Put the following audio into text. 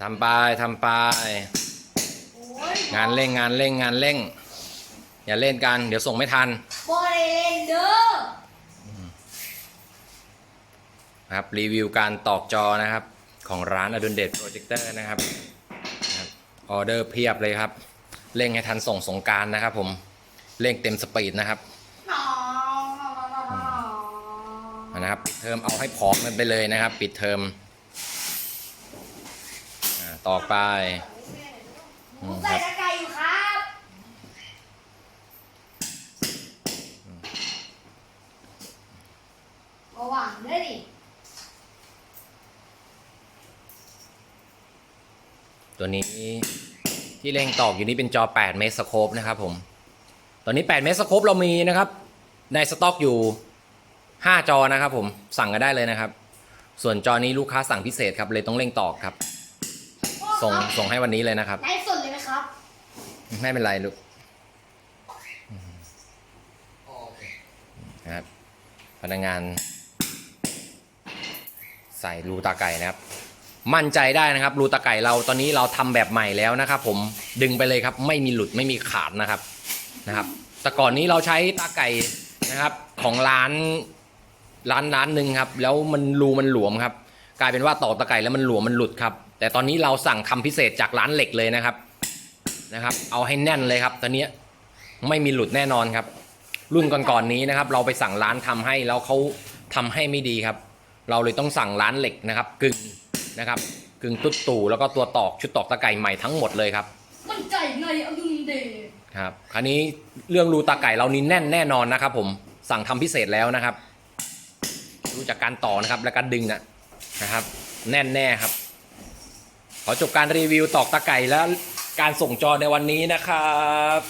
ทำไปทำไปโอ้ยงานเร่งงานเร่งงานเร่ง อย่าเล่นกัน เดี๋ยวส่งไม่ทันบอลเลนเดอร์นะครับ รีวิวการตอกจอนะครับ ของร้านอดุลเดชโปรเจคเตอร์นะครับนะครับออเดอร์เพียบเลยครับ เร่งให้ทันส่งสงกรารนะครับ ผมเร่งเต็มสปีดนะครับน้องนะครับปิดเทอมเอาให้พร้อมกันไปเลยนะครับ ปิดเทอมอ่า ต่อไปผมใส่ตะไคร้อยู่ครับระหว่างด้วยดิตัวนี้ที่เร่งตอกอยู่นี้เป็นจอ 8 เมตรสโคปนะครับผม ตอนนี้ 8 เมตรสโคปเรามีนะครับ ในสต็อกอยู่ 5 จอนะครับผม สั่งกันได้เลยนะครับ ส่วนจอนี้ลูกค้าสั่งพิเศษครับ เลยต้องเร่งตอกครับ ส่งส่งให้วันนี้เลยนะครับ ไลฟ์สดเลยไหมครับ ไม่เป็นไรลูกนะครับ พนักงาน ใส่รูตาไก่นะครับ มั่นใจได้นะครับ รูตาไก่เราตอนนี้เราทำแบบใหม่แล้วนะครับ ผมดึงไปเลยครับ ไม่มีหลุดไม่มีขาดนะครับนะครับ แต่ก่อนนี้เราใช้ตาไก่นะครับ ของร้านร้านร้านหนึ่งครับ แล้วมันรูมันหลวมครับ กลายเป็นว่าตอกตะไก่แล้วมันหลวมมันหลุดครับ แต่ตอนนี้เราสั่งทำพิเศษจากร้านเหล็กเลยนะครับนะครับ เอาให้แน่นเลยครับ ตอนนี้ไม่มีหลุดแน่นอนครับ รุ่นก่อนๆนี้นะครับ เราไปสั่งร้านทำให้แล้วเขาทำให้ไม่ดีครับ เราเลยต้องสั่งร้านเหล็กนะครับกึ่งนะครับกึ่งตุ๊ดตู่แล้วก็ตัวตอกชุดตอกตะไก่ใหม่ทั้งหมดเลยครับมั่นใจในอดุลเดชครับคราวนี้เรื่องรูตาไก่เรานี่แน่นแน่นอนนะครับ ผมสั่งทำพิเศษแล้วนะครับ ดูจากการต่อนะครับและการดึงนะ นะครับ แน่นแน่ครับ ขอจบการรีวิวตอกตะไก่แล้วการส่งจอในวันนี้นะครับ